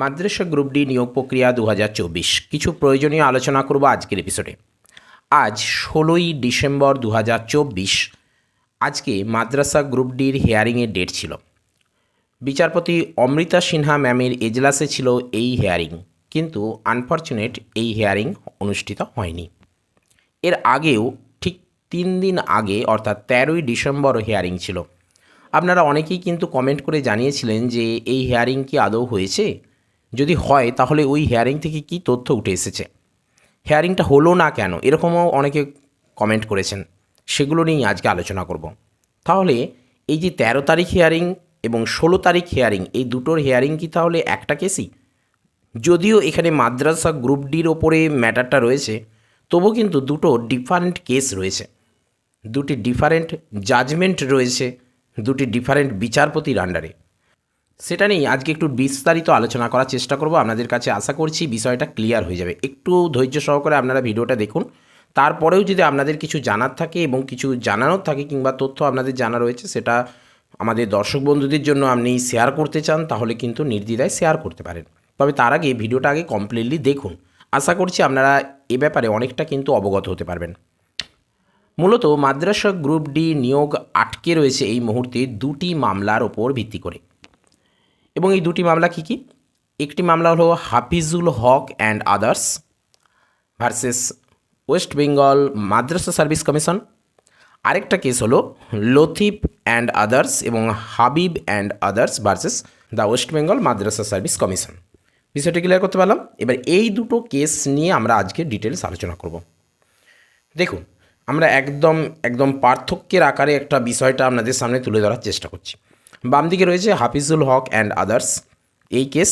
মাদ্রাসা group D নিয়োগ প্রক্রিয়া দু হাজার চব্বিশ। কিছু প্রয়োজনীয় আলোচনা করব আজকের এপিসোডে আজ ষোলোই ডিসেম্বর দু হাজার চব্বিশ, আজকে মাদ্রাসা গ্রুপ ডির হেয়ারিংয়ের ডেট ছিল। বিচারপতি অমৃতা সিনহা ম্যামের এজলাসে ছিল এই হেয়ারিং কিন্তু আনফর্চুনেট এই হেয়ারিং অনুষ্ঠিত হয়নি। এর আগেও ঠিক তিন দিন আগে, অর্থাৎ তেরোই ডিসেম্বর হেয়ারিং ছিল। আপনারা অনেকেই কিন্তু কমেন্ট করে জানিয়েছিলেন যে এই হেয়ারিং কি আদৌ হয়েছে? যদি হয়, তাহলে ওই হেয়ারিং থেকে কি তথ্য উঠে এসেছে? হেয়ারিংটা হলো না কেন? এরকমও অনেকে কমেন্ট করেছেন। সেগুলো নিয়েই আজকে আলোচনা করব। তাহলে এই যে তেরো তারিখ হেয়ারিং এবং ষোলো তারিখ হেয়ারিং এই দুটোর হেয়ারিং কি তাহলে একটা কেসই যদিও এখানে মাদ্রাসা গ্রুপ ডির ওপরে ম্যাটারটা রয়েছে তবু কিন্তু দুটো ডিফারেন্ট কেস রয়েছে। দুটি ডিফারেন্ট জাজমেন্ট রয়েছে, দুটি ডিফারেন্ট বিচারপতির আন্ডারে সেটা নিয়ে আজকে একটু বিস্তারিত আলোচনা করার চেষ্টা করব। আপনাদের কাছে আশা করছি বিষয়টা ক্লিয়ার হয়ে যাবে। একটু ধৈর্য সহকারে আপনারা ভিডিওটা দেখুন। তারপরেও যদি আপনাদের কিছু জানার থাকে এবং কিছু জানানোর থাকে কিংবা তথ্য আপনাদের জানা রয়েছে, সেটা আমাদের দর্শক বন্ধুদের জন্য আপনি শেয়ার করতে চান, তাহলে কিন্তু নির্দ্বিধায় শেয়ার করতে পারেন। তবে তার আগে ভিডিওটা আগে কমপ্লিটলি দেখুন। আশা করছি আপনারা এ ব্যাপারে অনেকটা কিন্তু অবগত হতে পারবেন। মূলত মাদ্রাসা গ্রুপ ডি নিয়োগ আটকে রয়েছে এই মুহূর্তে দুটি মামলার ওপর ভিত্তি করে। এবং এই দুটি মামলা কি কি? একটি মামলা হলো Hafizul Haque and others versus West Bengal Madrasah service commission. আরেকটা কেস হলো লথিফ অ্যান্ড আদার্স এবং Habib and others versus the West Bengal Madrasah service commission. বিষয়টি ক্লিয়ার করতে পারলাম? এবার এই দুটো কেস নিয়ে আমরা আজকে ডিটেলস আলোচনা করব। দেখুন, আমরা একদম একদম পার্থক্যের আকারে একটা বিষয়টা আপনাদের সামনে তুলে ধরার চেষ্টা করছি। বাম দিকে রয়েছে হাফিজুল হক অ্যান্ড আদার্স এই কেস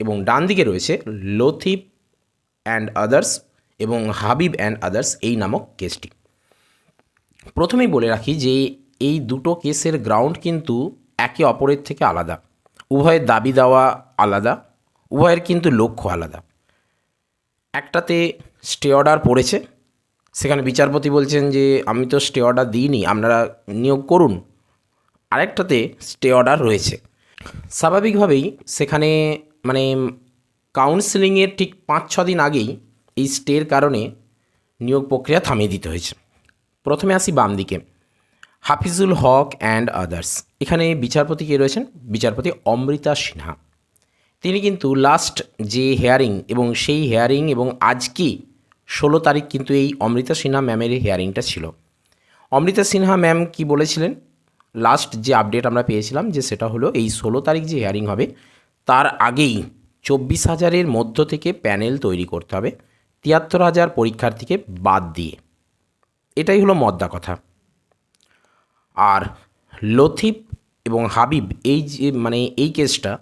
এবং ডান দিকে রয়েছে লথিফ অ্যান্ড আদার্স এবং হাবিব অ্যান্ড আদার্স এই নামক কেসটি প্রথমেই বলে রাখি যে এই দুটো কেসের গ্রাউন্ড কিন্তু একে অপরের থেকে আলাদা। উভয়ের দাবি দেওয়া আলাদা, উভয়ের কিন্তু লক্ষ্য আলাদা। একটাতে স্টে অর্ডার পড়েছে, সেখানে বিচারপতি বলছেন যে, আমি তো স্টে অর্ডার দিইনি, আপনারা নিয়োগ করুন। আরেকটাতে স্টে অর্ডার রয়েছে। স্বাভাবিকভাবেই সেখানে মানে কাউন্সিলিংয়ের ঠিক পাঁচ, ছ দিন আগেই এই স্টের কারণে নিয়োগ প্রক্রিয়া থামিয়ে দিতে হয়েছে। প্রথমে আসি বাম দিকে হাফিজুল হক অ্যান্ড আদার্স এখানে বিচারপতি কে রয়েছেন? বিচারপতি অমৃতা সিনহা। তিনি কিন্তু লাস্ট যে হেয়ারিং এবং সেই হেয়ারিং এবং আজকে ষোলো তারিখ কিন্তু এই অমৃতা সিনহা ম্যামের হেয়ারিংটা ছিল। অমৃতা সিনহা ম্যাম কি বলেছিলেন? লাস্ট যে আপডেট আমরা পেয়েছিলাম যে সেটা হলো এই ষোলো তারিখ যে হেয়ারিং হবে, তার আগেই চব্বিশ হাজারের মধ্য থেকে প্যানেল তৈরি করতে হবে, তিয়াত্তর হাজার পরীক্ষার্থীকে বাদ দিয়ে। এটাই হলো মদ্দা কথা। আর লথিফ এবং হাবিব এই যে মানে এই কেসটা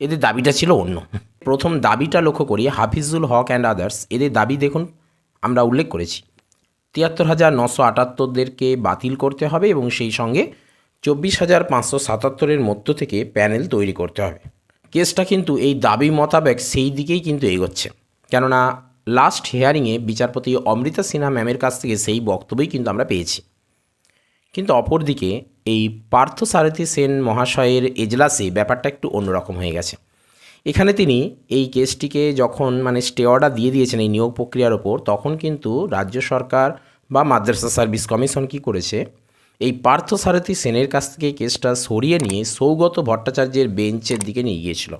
এদের দাবিটা ছিল অন্য। প্রথম দাবিটা লক্ষ্য করি, হাফিজুল হক অ্যান্ড আদার্স এদের দাবি দেখুন, আমরা উল্লেখ করেছি। তিয়াত্তর হাজার নশো আটাত্তরদেরকে বাতিল করতে হবে এবং সেই সঙ্গে চব্বিশ হাজার পাঁচশো সাতাত্তরের মধ্য থেকে প্যানেল তৈরি করতে হবে। কেসটা কিন্তু এই দাবি মোতাবেক সেই দিকেই কিন্তু এগোচ্ছে। কেননা লাস্ট হিয়ারিংয়ে বিচারপতি অমৃতা সিনহা ম্যামের কাছ থেকে সেই বক্তব্যই কিন্তু আমরা পেয়েছি। কিন্তু অপরদিকে, এই পার্থ সারথী সেন মহাশয়ের এজলাসে ব্যাপারটা একটু অন্যরকম হয়ে গেছে। এখানে তিনি এই কেসটিকে যখন মানে স্টে অর্ডার দিয়ে দিয়েছেন এই নিয়োগ প্রক্রিয়ার ওপর, তখন কিন্তু রাজ্য সরকার বা মাদ্রাসা সার্ভিস কমিশন কি করেছে এই পার্থ সারথী সেনের কাছ থেকে কেসটা সরিয়ে নিয়ে সৌগত ভট্টাচার্যের বেঞ্চের দিকে নিয়ে গিয়েছিল।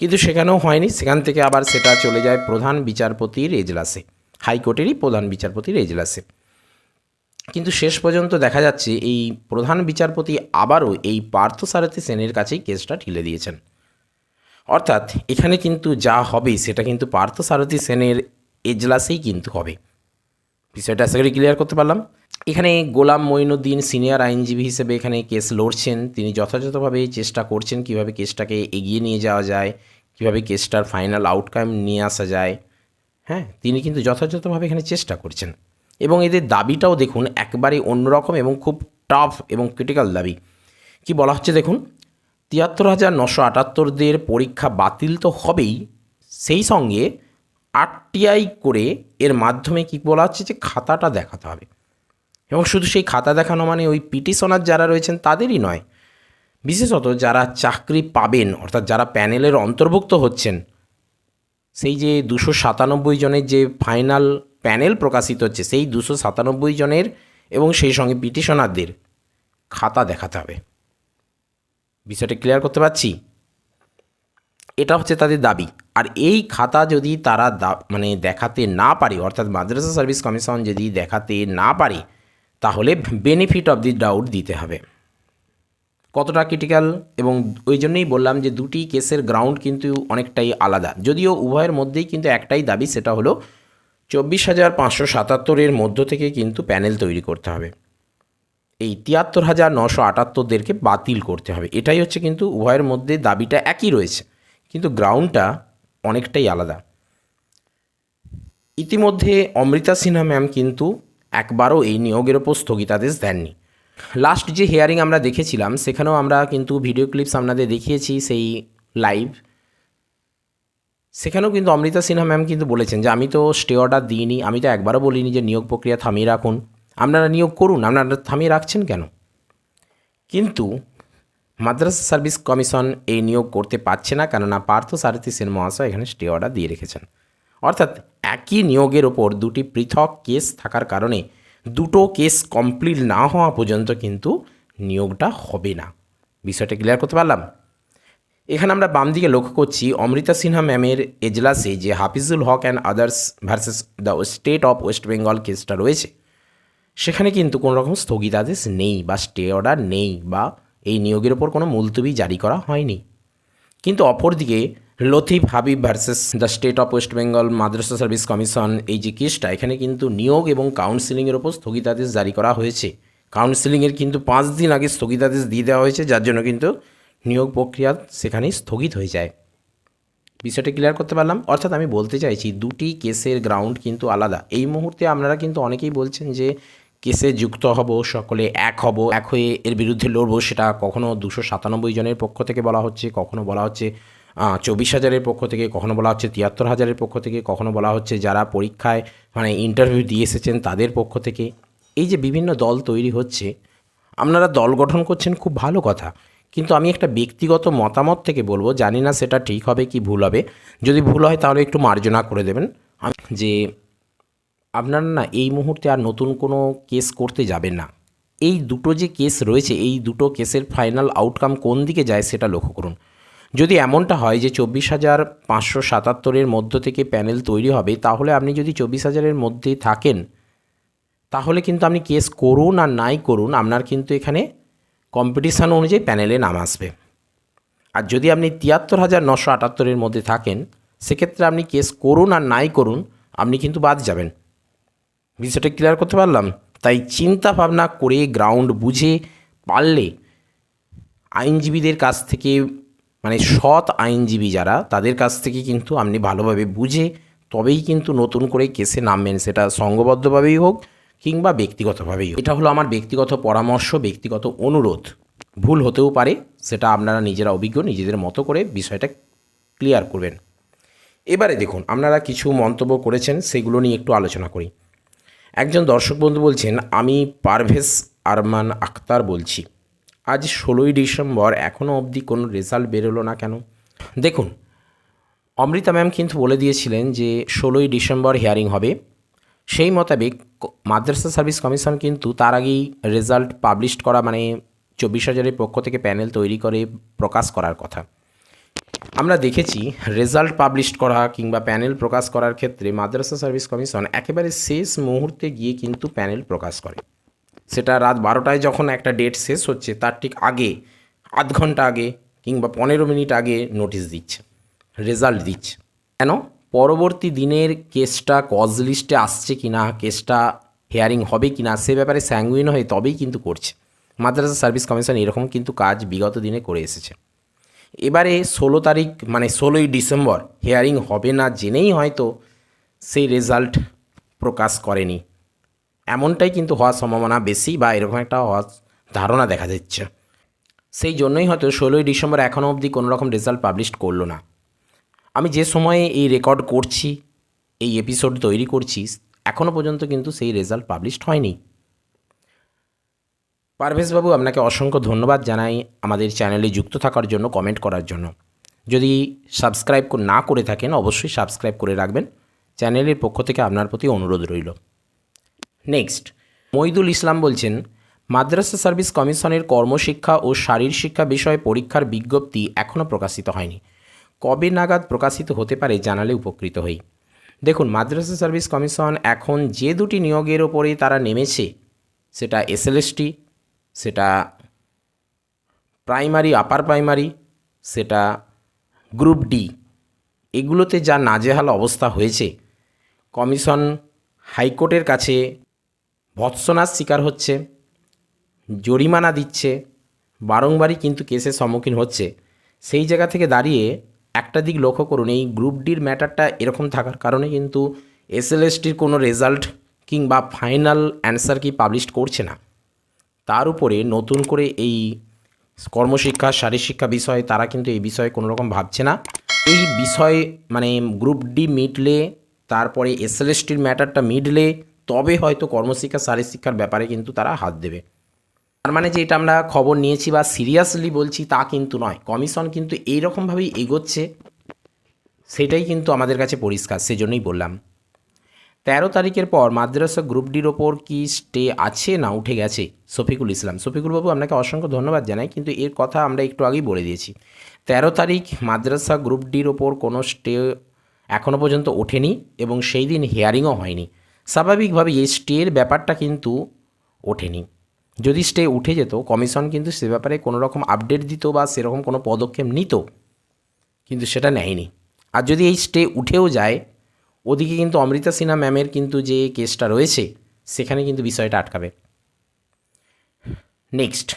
কিন্তু সেখানেও হয়নি। সেখান থেকে আবার সেটা চলে যায় প্রধান বিচারপতির এজলাসে হাইকোর্টেরই প্রধান বিচারপতির এজলাসে কিন্তু শেষ পর্যন্ত দেখা যাচ্ছে এই প্রধান বিচারপতি আবারও এই পার্থসারথী সেনের কাছেই কেসটা ঠেলে দিয়েছেন। অর্থাৎ এখানে কিন্তু যা হবে সেটা কিন্তু পার্থসারথী সেনের এজলাসেই কিন্তু হবে। বিষয়টা আশা করি ক্লিয়ার করতে পারলাম। এখানে গোলাম মঈনুদ্দিন সিনিয়র আইনজীবী হিসেবে এখানে কেস লড়ছেন। তিনি যথাযথভাবে চেষ্টা করছেন কীভাবে কেসটাকে এগিয়ে নিয়ে যাওয়া যায়, কীভাবে কেসটার ফাইনাল আউটকাম নিয়ে আসা যায়। হ্যাঁ তিনি কিন্তু যথাযথভাবে এখানে চেষ্টা করছেন। এবং এদের দাবিটাও দেখুন একবারে অন্যরকম এবং খুব টাফ এবং ক্রিটিক্যাল দাবি। কি বলা হচ্ছে দেখুন? তিয়াত্তর হাজার নশো আটাত্তরদের পরীক্ষা বাতিল তো হবেই, সেই সঙ্গে আরটিআই করে এর মাধ্যমে কি বলা হচ্ছে যে খাতাটা দেখাতে হবে। এবং শুধু সেই খাতা দেখানো মানে ওই পিটিশনার যারা রয়েছেন তাদেরই নয়, বিশেষত যারা চাকরি পাবেন, অর্থাৎ যারা প্যানেলের অন্তর্ভুক্ত হচ্ছেন, সেই যে দুশো সাতানব্বই জনের যে ফাইনাল প্যানেল প্রকাশিত হচ্ছে, সেই দুশো সাতানব্বই জনের এবং সেই সঙ্গে পিটিশনারদের খাতা দেখাতে হবে। বিষয়টা ক্লিয়ার করতে পারছি? এটা হচ্ছে তাদের দাবি। আর এই খাতা যদি তারা মানে দেখাতে না পারে, অর্থাৎ মাদ্রাসা সার্ভিস কমিশন যদি দেখাতে না পারে, তাহলে বেনিফিট অফ দি ডাউট দিতে হবে। কতটা ক্রিটিক্যাল এবং ওই জন্যই বললাম যে দুটি কেসের গ্রাউন্ড কিন্তু অনেকটাই আলাদা। যদিও উভয়ের মধ্যেই কিন্তু একটাই দাবি, সেটা হলো চব্বিশ হাজার পাঁচশো সাতাত্তরের মধ্য থেকে কিন্তু প্যানেল তৈরি করতে হবে। এই তিয়াত্তর হাজার নশো আটাত্তরদেরকে বাতিল করতে হবে। এটাই হচ্ছে কিন্তু উভয়ের মধ্যে দাবিটা একই রয়েছে। কিন্তু গ্রাউন্ডটা অনেকটাই আলাদা। ইতিমধ্যে অমৃতা সিনহা ম্যাম কিন্তু একবারও এই নিয়োগের ওপর স্থগিতাদেশ দেননি। লাস্ট যে হিয়ারিং আমরা দেখেছিলাম, সেখানেও আমরা কিন্তু ভিডিও ক্লিপস আপনাদের দেখিয়েছি সেই লাইভ সেখানেও কিন্তু অমৃতা সিনহা ম্যাম কিন্তু বলেছেন যে, আমি তো স্টে অর্ডার দিইনি, আমি তো একবারও বলিনি যে নিয়োগ প্রক্রিয়া থামিয়ে রাখুন। আপনারা নিয়োগ করুন, আপনারা থামিয়ে রাখছেন কেন? কিন্তু মাদ্রাসা সার্ভিস কমিশন এই নিয়োগ করতে পারছে না, কেননা পার্থ সারথী সেন মহাশয় এখানে স্টে অর্ডার দিয়ে রেখেছেন। অর্থাৎ একই নিয়োগের ওপর দুটি পৃথক কেস থাকার কারণে দুটো কেস কমপ্লিট না হওয়া পর্যন্ত কিন্তু নিয়োগটা হবে না। বিষয়টা ক্লিয়ার করতে পারলাম? এখানে আমরা বাম দিকে লক্ষ্য করছি, অমৃতা সিনহা ম্যামের এজলাসে যে Hafizul Haque and others versus the state of West Bengal কেসটা রয়েছে, সেখানে কিন্তু কোনো রকম স্থগিতাদেশ নেই বা স্টে অর্ডার নেই বা এই নিয়োগের ওপর কোনো মুলতবি জারি করা হয়নি। কিন্তু অপরদিকে Lathif Habib versus the state of West Bengal Madrasah service commission এই যে কেসটা এখানে কিন্তু নিয়োগ এবং কাউন্সিলিংয়ের ওপর স্থগিতাদেশ জারি করা হয়েছে। কাউন্সিলিংয়ের কিন্তু পাঁচ দিন আগে স্থগিতাদেশ দিয়ে দেওয়া হয়েছে, যার জন্য কিন্তু নিয়োগ প্রক্রিয়া সেখানেই স্থগিত হয়ে যায়। বিষয়টা ক্লিয়ার করতে পারলাম? অর্থাৎ আমি বলতে চাইছি, দুটি কেসের গ্রাউন্ড কিন্তু আলাদা। এই মুহূর্তে আপনারা কিন্তু অনেকেই বলছেন যে কেসে যুক্ত হব, সকলে এক হব, এক হয়ে এর বিরুদ্ধে লড়বো, সেটা কখনো দুশো সাতানব্বই জনের পক্ষ থেকে বলা হচ্ছে, কখনো বলা হচ্ছে চব্বিশ হাজারের পক্ষ থেকে, কখনো বলা হচ্ছে তিয়াত্তর হাজারের পক্ষ থেকে, কখনো বলা হচ্ছে যারা পরীক্ষায় মানে ইন্টারভিউ দিয়ে এসেছেন তাদের পক্ষ থেকে। এই যে বিভিন্ন দল তৈরি হচ্ছে, আপনারা দল গঠন করছেন খুব ভালো কথা, কিন্তু আমি একটা ব্যক্তিগত মতামত থেকে বলব, জানি না সেটা ঠিক হবে কি ভুল হবে, যদি ভুল হয় তাহলে একটু মার্জনা করে দেবেন। যে আপনারা না এই মুহূর্তে আর নতুন কোনো কেস করতে যাবেন না। এই দুটো যে কেস রয়েছে, এই দুটো কেসের ফাইনাল আউটকাম কোন দিকে যায় সেটা লক্ষ্য করুন। যদি এমনটা হয় যে চব্বিশ হাজার পাঁচশো সাতাত্তরের মধ্য থেকে প্যানেল তৈরি হবে, তাহলে আপনি যদি চব্বিশ হাজারের মধ্যে থাকেন, তাহলে কিন্তু আপনি কেস করুন আর নাই করুন, আপনার কিন্তু এখানে কম্পিটিশান অনুযায়ী প্যানেলে নাম আসবে। আর যদি আপনি তিয়াত্তর হাজার নশো আটাত্তরের মধ্যে থাকেন, সেক্ষেত্রে আপনি কেস করুন আর নাই করুন, আপনি কিন্তু বাদ যাবেন। বিষয়টা ক্লিয়ার করতে পারলাম? তাই চিন্তা ভাবনা করে গ্রাউন্ড বুঝে পারলে আইনজীবীদের কাছ থেকে মানে সৎ আইনজীবী যারা, তাদের কাছ থেকে কিন্তু আপনি ভালোভাবে বুঝে, তবেই কিন্তু নতুন করে কেসে নামবেন। সেটা সংঘবদ্ধভাবেই হোক কিংবা ব্যক্তিগতভাবেই হোক। এটা হলো আমার ব্যক্তিগত পরামর্শ, ব্যক্তিগত অনুরোধ। ভুল হতেও পারে, সেটা আপনারা নিজেরা অভিজ্ঞ, নিজেদের মতো করে বিষয়টা ক্লিয়ার করবেন। এবারে দেখুন, আপনারা কিছু মন্তব্য করেছেন, সেগুলো নিয়ে একটু আলোচনা করি। একজন দর্শক বন্ধু বলছেন, আমি পারভেজ আরমান আক্তার বলছি। আজ ষোলোই ডিসেম্বর এখনও অবধি কোনো রেজাল্ট বেরোলো না কেন? দেখুন, অমৃতা ম্যাম কিন্তু বলে দিয়েছিলেন যে ষোলোই ডিসেম্বর হিয়ারিং হবে। সেই মোতাবেক মাদ্রাসা সার্ভিস কমিশন কিন্তু তার আগেই রেজাল্ট পাবলিশ করা মানে চব্বিশ হাজারের পক্ষ থেকে প্যানেল তৈরি করে প্রকাশ করার কথা। আমরা দেখেছি রেজাল্ট পাবলিশ করা কিংবা প্যানেল প্রকাশ করার ক্ষেত্রে মাদ্রাসা সার্ভিস কমিশন একেবারে শেষ মুহূর্তে গিয়ে কিন্তু প্যানেল প্রকাশ করে। সেটা রাত বারোটায় যখন একটা ডেট শেষ হচ্ছে, তার ঠিক আগে, আধ ঘণ্টা আগে কিংবা পনেরো মিনিট আগে নোটিশ দিচ্ছে, রেজাল্ট দিচ্ছে। কেন? পরবর্তী দিনের কেসটা কজ লিস্টে আসছে কি না কেসটা হেয়ারিং হবে কি না সে ব্যাপারে স্যাঙ্গুইন হয়ে তবেই কিন্তু করছে। মাদ্রাসা সার্ভিস কমিশন এরকম কিন্তু কাজ বিগত দিনে করে এসেছে। এবারে ষোলো তারিখ মানে ষোলোই ডিসেম্বর হিয়ারিং হবে না জেনেই হয়তো সেই রেজাল্ট প্রকাশ করেনি। এমনটাই কিন্তু হওয়ার সম্ভাবনা বেশি বা এরকম একটা হওয়ার ধারণা দেখা যাচ্ছে সেই জন্যই হয়তো ষোলোই ডিসেম্বর এখনও অবধি কোনো রকম রেজাল্ট পাবলিশ করল না। আমি যে সময়ে এই রেকর্ড করছি, এই এপিসোড তৈরি করছি এখনও পর্যন্ত কিন্তু সেই রেজাল্ট পাবলিশড হয়নি। পারভেজবাবু আপনাকে অসংখ্য ধন্যবাদ জানাই আমাদের চ্যানেলে যুক্ত থাকার জন্য কমেন্ট করার জন্য। যদি সাবস্ক্রাইব না করে থাকেন, অবশ্যই সাবস্ক্রাইব করে রাখবেন। চ্যানেলের পক্ষ থেকে আপনার প্রতি অনুরোধ রইল। নেক্সট মইদুল ইসলাম বলছেন, মাদ্রাসা সার্ভিস কমিশনের কর্মশিক্ষা ও শারীর শিক্ষা বিষয়ে পরীক্ষার বিজ্ঞপ্তি এখনও প্রকাশিত হয়নি। কবে নাগাদ প্রকাশিত হতে পারে জানালে উপকৃত হই। দেখুন, মাদ্রাসা সার্ভিস কমিশন এখন যে দুটি নিয়োগের ওপরে তারা নেমেছে, সেটা এসএলএসটি সেটা প্রাইমারি আপার প্রাইমারি সেটা গ্রুপ ডি এগুলোতে যা নাজেহাল অবস্থা হয়েছে কমিশন হাইকোর্টের কাছে ভৎসনার শিকার হচ্ছে, জরিমানা দিচ্ছে, বারংবারই কিন্তু কেসের সম্মুখীন হচ্ছে। সেই জায়গা থেকে দাঁড়িয়ে একটা দিক লক্ষ্য করুন, এই গ্রুপ ডির ম্যাটারটা এরকম থাকার কারণে কিন্তু এসএলএসটির কোনো রেজাল্ট কিংবা ফাইনাল অ্যান্সার কি পাবলিশ করছে না। তার উপরে নতুন করে এই কর্মশিক্ষা, শারীরশিক্ষা বিষয়ে তারা কিন্তু এই বিষয়ে কোনো রকম ভাবছে না। এই বিষয়ে মানে গ্রুপ ডি মিটলে তারপরে এসএলএসটির ম্যাটারটা মিটলে তবে হয়তো কর্মশিক্ষা, শারীরশিক্ষার ব্যাপারে কিন্তু তারা হাত দেবে। তার মানে যে এটা আমরা খবর নিয়েছি বা সিরিয়াসলি বলছি তা কিন্তু নয়। কমিশন কিন্তু এইরকমভাবেই এগোচ্ছে, সেটাই কিন্তু আমাদের কাছে পরিষ্কার, সেজন্যই বললাম। তেরো তারিখের পর মাদ্রাসা গ্রুপ ডির ওপর কি স্টে আছে না উঠে গেছে? শফিকুল ইসলাম। শফিকুল বাবু আপনাকে অসংখ্য ধন্যবাদ জানাই, কিন্তু এর কথা আমরা একটু আগেই বলে দিয়েছি। তেরো তারিখ মাদ্রাসা গ্রুপ ডির ওপর কোনো স্টে এখনও পর্যন্ত ওঠেনি এবং সেই দিন হিয়ারিংও হয়নি। স্বাভাবিকভাবে এই স্টের ব্যাপারটা কিন্তু ওঠেনি। যদি স্টে উঠে যেত, কমিশন কিন্তু সে ব্যাপারে কোনো রকম আপডেট দিত বা সেরকম কোনো পদক্ষেপ নিত, কিন্তু সেটা নেয়নি। আর যদি এই স্টে উঠেও যায় ওদিকে কিন্তু অমৃতা সিনহা ম্যামের কিন্তু যে কেসটা রয়েছে, সেখানে কিন্তু বিষয়টা আটকাবে। নেক্সট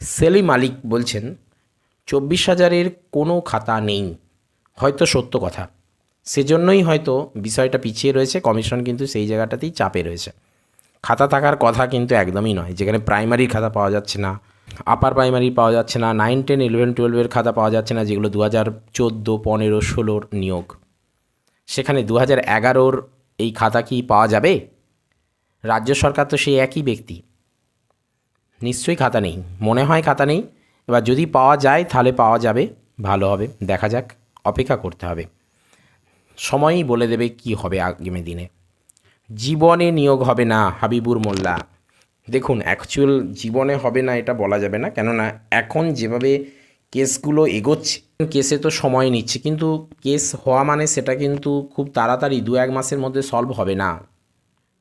সেলিম মালিক বলছেন, চব্বিশ হাজারের কোনো খাতা নেই। হয়তো সত্য কথা। সেজন্যই হয়তো বিষয়টা পিছিয়ে রয়েছে, কমিশন কিন্তু সেই জায়গাটাতেই চাপে রয়েছে। খাতা থাকার কথা কিন্তু একদমই নয়। যেখানে প্রাইমারির খাতা পাওয়া যাচ্ছে না, আপার প্রাইমারি পাওয়া যাচ্ছে না নাইন টেন ইলেভেন টুয়েলভের খাতা পাওয়া যাচ্ছে না, যেগুলো দু হাজার চোদ্দ, পনেরো, ষোলোর নিয়োগ। সেখানে দু হাজার এগারোর এই খাতা কি পাওয়া যাবে? রাজ্য সরকার তো সেই একই ব্যক্তি। নিশ্চয়ই খাতা নেই। মনে হয় খাতা নেই। এবার যদি পাওয়া যায়, তাহলে পাওয়া যাবে। ভালো হবে। দেখা যাক। অপেক্ষা করতে হবে। সময়ই বলে দেবে কি হবে আগামী দিনে। জীবনে নিয়োগ হবে না, হাবিবুর মোল্লা। দেখুন অ্যাকচুয়াল জীবনে হবে না এটা বলা যাবে না। কেননা এখন যেভাবে কেসগুলো এগোচ্ছে। কেসে তো সময় নিচ্ছে, কিন্তু কেস হওয়া মানে সেটা কিন্তু খুব তাড়াতাড়ি দু এক মাসের মধ্যে সলভ হবে না।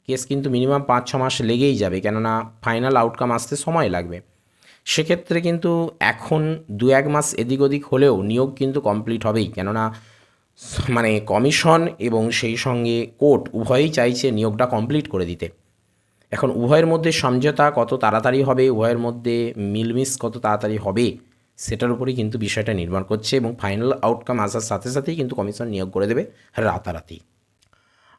কেস কিন্তু মিনিমাম পাঁচ, ছ মাস লেগেই যাবে, কেননা ফাইনাল আউটকাম আসতে সময় লাগবে। সেক্ষেত্রে কিন্তু এখন দু এক মাস এদিক ওদিক হলেও নিয়োগ কিন্তু কমপ্লিট হবেই, কেননা মানে কমিশন এবং সেই সঙ্গে কোর্ট উভয়ই চাইছে নিয়োগটা কমপ্লিট করে দিতে। এখন উভয়ের মধ্যে সমঝোতা কত তাড়াতাড়ি হবে, উভয়ের মধ্যে মিলমিস কত তাড়াতাড়ি হবে সেটার উপরেই কিন্তু বিষয়টা নির্ভর করছে এবং ফাইনাল আউটকাম আসার সাথে সাথেই কিন্তু কমিশন নিয়োগ করে দেবে রাতারাতি।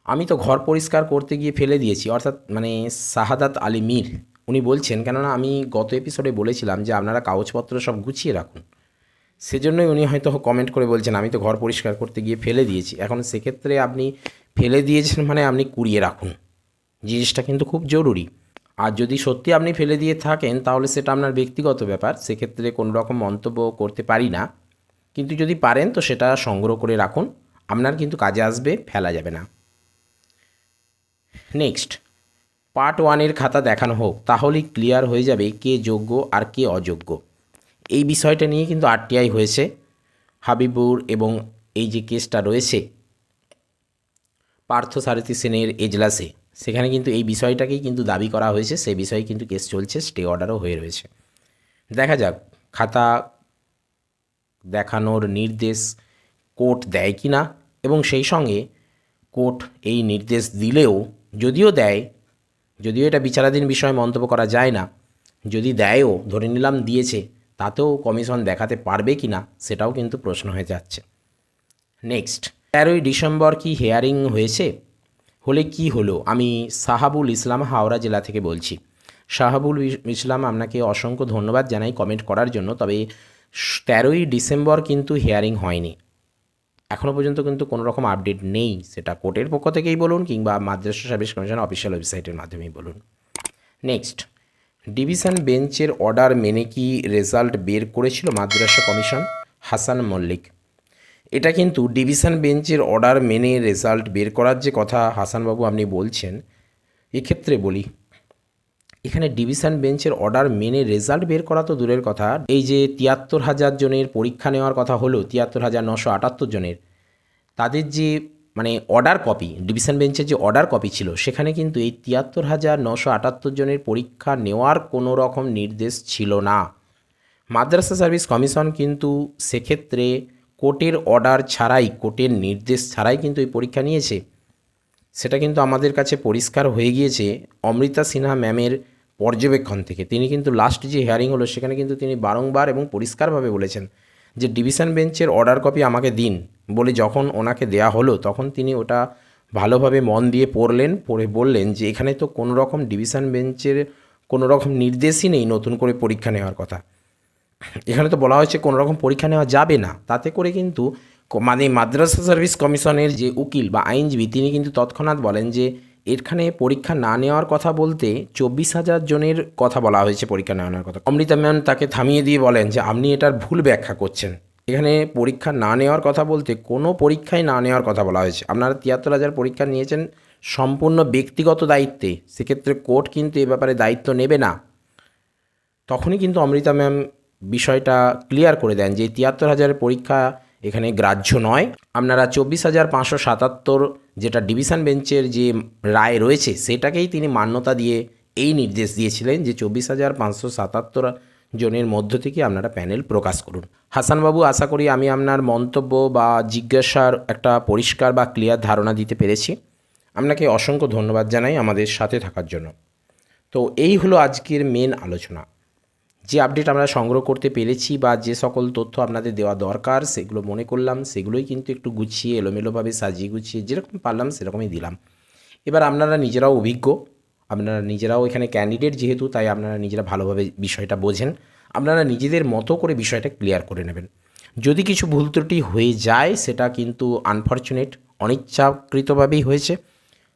আমি তো ঘর পরিষ্কার করতে গিয়ে ফেলে দিয়েছি, অর্থাৎ মানে শাহাদাত আলী মীর, উনি বলছেন, কেননা আমি গত এপিসোডে বলেছিলাম যে আপনারা কাগজপত্র সব গুছিয়ে রাখুন। সেজন্যই উনি হয়তো কমেন্ট করে বলছেন, আমি তো ঘর পরিষ্কার করতে গিয়ে ফেলে দিয়েছি। এখন সেক্ষেত্রে আপনি ফেলে দিয়েছেন মানে আপনি কুড়িয়ে রাখুন। জিনিসটা কিন্তু খুব জরুরি। আর যদি সত্যি আপনি ফেলে দিয়ে থাকেন, তাহলে সেটা আপনার ব্যক্তিগত ব্যাপার। সেক্ষেত্রে কোনো রকম মন্তব্য করতে পারি না। কিন্তু যদি পারেন, তো সেটা সংগ্রহ করে রাখুন। আপনার কিন্তু কাজে আসবে, ফেলা যাবে না। নেক্সট, পার্ট ওয়ানের খাতা দেখানো হোক। তাহলেই ক্লিয়ার হয়ে যাবে কে যোগ্য আর কে অযোগ্য। এই বিষয়টা নিয়ে কিন্তু আরটিআই হয়েছে, হাবিবুর এবং এই যে কেসটা রয়েছে, পার্থ সারথী সেনের এজলাসে। সেখানে কিন্তু এই বিষয়টাকেই কিন্তু দাবি করা হয়েছে, সেই বিষয়ে কিন্তু কেস চলছে, স্টে অর্ডারও হয়ে রয়েছে। দেখা যাক, খাতা দেখানোর নির্দেশ কোর্ট দেয় কি না এবং সেই সঙ্গে কোর্ট এই নির্দেশ দিলেও যদিও দেয়, যদিও এটা বিচারাধীন বিষয়ে মন্তব্য করা যায় না, যদি দেয়ও, ধরে নিলাম দিয়েছে, তাতেও কমিশন দেখাতে পারবে কি না সেটাও কিন্তু প্রশ্ন হয়ে যাচ্ছে। নেক্সট, তেরোই ডিসেম্বর কি হেয়ারিং হয়েছে? হলে কি হলো? আমি সাহাবুল ইসলাম হাওড়া জেলা থেকে বলছি। সাহাবুল ইসলাম, আপনাকে অসংখ্য ধন্যবাদ জানাই কমেন্ট করার জন্য। তবে তেরোই ডিসেম্বর কিন্তু হিয়ারিং হয়নি। এখনও পর্যন্ত কিন্তু কোনো রকম আপডেট নেই সেটা কোর্টের পক্ষ থেকেই বলুন কিংবা মাদ্রাসা সার্ভিস কমিশন অফিসিয়াল ওয়েবসাইটের মাধ্যমেই বলুন। নেক্সট ডিভিশন বেঞ্চের অর্ডার মেনে কি রেজাল্ট বের করেছিল মাদ্রাসা কমিশন? হাসান মল্লিক। এটা কিন্তু ডিভিশন বেঞ্চের অর্ডার মেনে রেজাল্ট বের করার যে কথা হাসানবাবু আপনি বলছেন, এক্ষেত্রে বলি, এখানে ডিভিশন বেঞ্চের অর্ডার মেনে রেজাল্ট বের করা তো দূরের কথা। এই যে তিয়াত্তর হাজার জনের পরীক্ষা নেওয়ার কথা হলো, তিয়াত্তর হাজার নশো আটাত্তর জনের, তাদের যে মানে অর্ডার কপি, ডিভিশন বেঞ্চের যে অর্ডার কপি ছিল, সেখানে কিন্তু এই তিয়াত্তর হাজার নশো আটাত্তর জনের পরীক্ষা নেওয়ার কোনো রকম নির্দেশ ছিল না। মাদ্রাসা সার্ভিস কমিশন কিন্তু সেক্ষেত্রে কোর্টের অর্ডার ছাড়াই, কোর্টের নির্দেশ ছাড়াই কিন্তু এই পরীক্ষা নিয়েছে। সেটা কিন্তু আমাদের কাছে পরিষ্কার হয়ে গিয়েছে অমৃতা সিনহা ম্যামের পর্যবেক্ষণ থেকে। তিনি কিন্তু লাস্ট যে হিয়ারিং হলো, সেখানে কিন্তু তিনি বারংবার এবং পরিষ্কারভাবে বলেছেন যে ডিভিশন বেঞ্চের অর্ডার কপি আমাকে দিন। বলে যখন ওনাকে দেয়া হলো, তখন তিনি ওটা ভালোভাবে মন দিয়ে পড়লেন, পড়ে বললেন যে, এখানে তো কোনো রকম ডিভিশন বেঞ্চের কোনো রকম নির্দেশই নেই নতুন করে পরীক্ষা নেওয়ার কথা। এখানে তো বলা হয়েছে কোনো রকম পরীক্ষা নেওয়া যাবে না। তাতে করে কিন্তু মানে মাদ্রাসা সার্ভিস কমিশনের যে উকিল বা আইনজীবী, তিনি কিন্তু তৎক্ষণাৎ বলেন যে, এখানে পরীক্ষা না নেওয়ার কথা বলতে চব্বিশ হাজার জনের কথা বলা হয়েছে পরীক্ষা না নেওয়ার কথা। অমৃতা ম্যাম তাকে থামিয়ে দিয়ে বলেন যে, আপনি এটার ভুল ব্যাখ্যা করছেন। এখানে পরীক্ষা না নেওয়ার কথা বলতে কোনো পরীক্ষায় না নেওয়ার কথা বলা হয়েছে। আপনারা তিয়াত্তর হাজার পরীক্ষা নিয়েছেন সম্পূর্ণ ব্যক্তিগত দায়িত্বে, সেক্ষেত্রে কোর্ট কিন্তু এ ব্যাপারে দায়িত্ব নেবে না। তখনই কিন্তু অমৃতা ম্যাম বিষয়টা ক্লিয়ার করে দেন যে তিয়াত্তর হাজারের পরীক্ষা এখানে গ্রাহ্য নয়। আপনারা চব্বিশ হাজার পাঁচশো সাতাত্তর যেটা ডিভিশন বেঞ্চের যে রায় রয়েছে, সেটাকেই তিনি মান্যতা দিয়ে এই নির্দেশ দিয়েছিলেন যে চব্বিশ হাজার পাঁচশো সাতাত্তর জনের মধ্য থেকে আপনারা প্যানেল প্রকাশ করুন। হাসানবাবু, আশা করি আমি আপনার মন্তব্য বা জিজ্ঞাসার একটা পরিষ্কার বা ক্লিয়ার ধারণা দিতে পেরেছি। আপনাকে অসংখ্য ধন্যবাদ জানাই আমাদের সাথে থাকার জন্য। তো এই হলো আজকের মেন আলোচনা। যে আপডেট আমরা সংগ্রহ করতে পেরেছি বা যে সকল তথ্য আপনাদের দেওয়া দরকার, সেগুলো মনে করলাম, সেগুলোই কিন্তু একটু গুছিয়ে, এলোমেলোভাবে সাজিয়ে গুছিয়ে যেরকম পারলাম সেরকমই দিলাম। এবার আপনারা নিজেরাও অভিজ্ঞ, আপনারা নিজেরাও এখানে ক্যান্ডিডেট যেহেতু, তাই আপনারা নিজেরা ভালোভাবে বিষয়টা বোঝেন। আপনারা নিজেদের মতো করে বিষয়টা ক্লিয়ার করে নেবেন। যদি কিছু ভুল ত্রুটি হয়ে যায়, সেটা কিন্তু আনফর্চুনেট অনিচ্ছাকৃতভাবেই হয়েছে।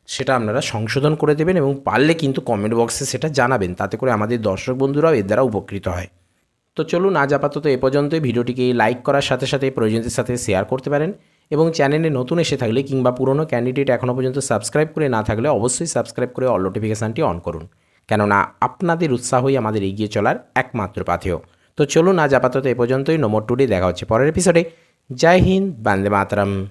সেটা আপনারা সংশোধন করে দেবেন এবং পারলে কিন্তু কমেন্ট বক্সে সেটা জানাবেন। তাতে করে আমাদের দর্শক বন্ধুরাও এর দ্বারা উপকৃত হয়। তো চলুন আজ আপাতত এ পর্যন্তই। ভিডিওটিকে লাইক করার সাথে সাথে প্রয়োজনদের সাথে শেয়ার করতে পারেন এবং চ্যানেলে নতুন এসে থাকলে কিংবা পুরনো ক্যান্ডিডেট এখনও পর্যন্ত সাবস্ক্রাইব করে না থাকলে অবশ্যই সাবস্ক্রাইব করে অল নোটিফিকেশানটি অন করুন। কেননা আপনাদের উৎসাহই আমাদের এগিয়ে চলার একমাত্র পাথেয়। তো চলুন আজ আপাতত এ পর্যন্তই। নম্বর টুডে দেখা হচ্ছে পরের এপিসোডে জয় হিন্দ। বান্দে মাতরম।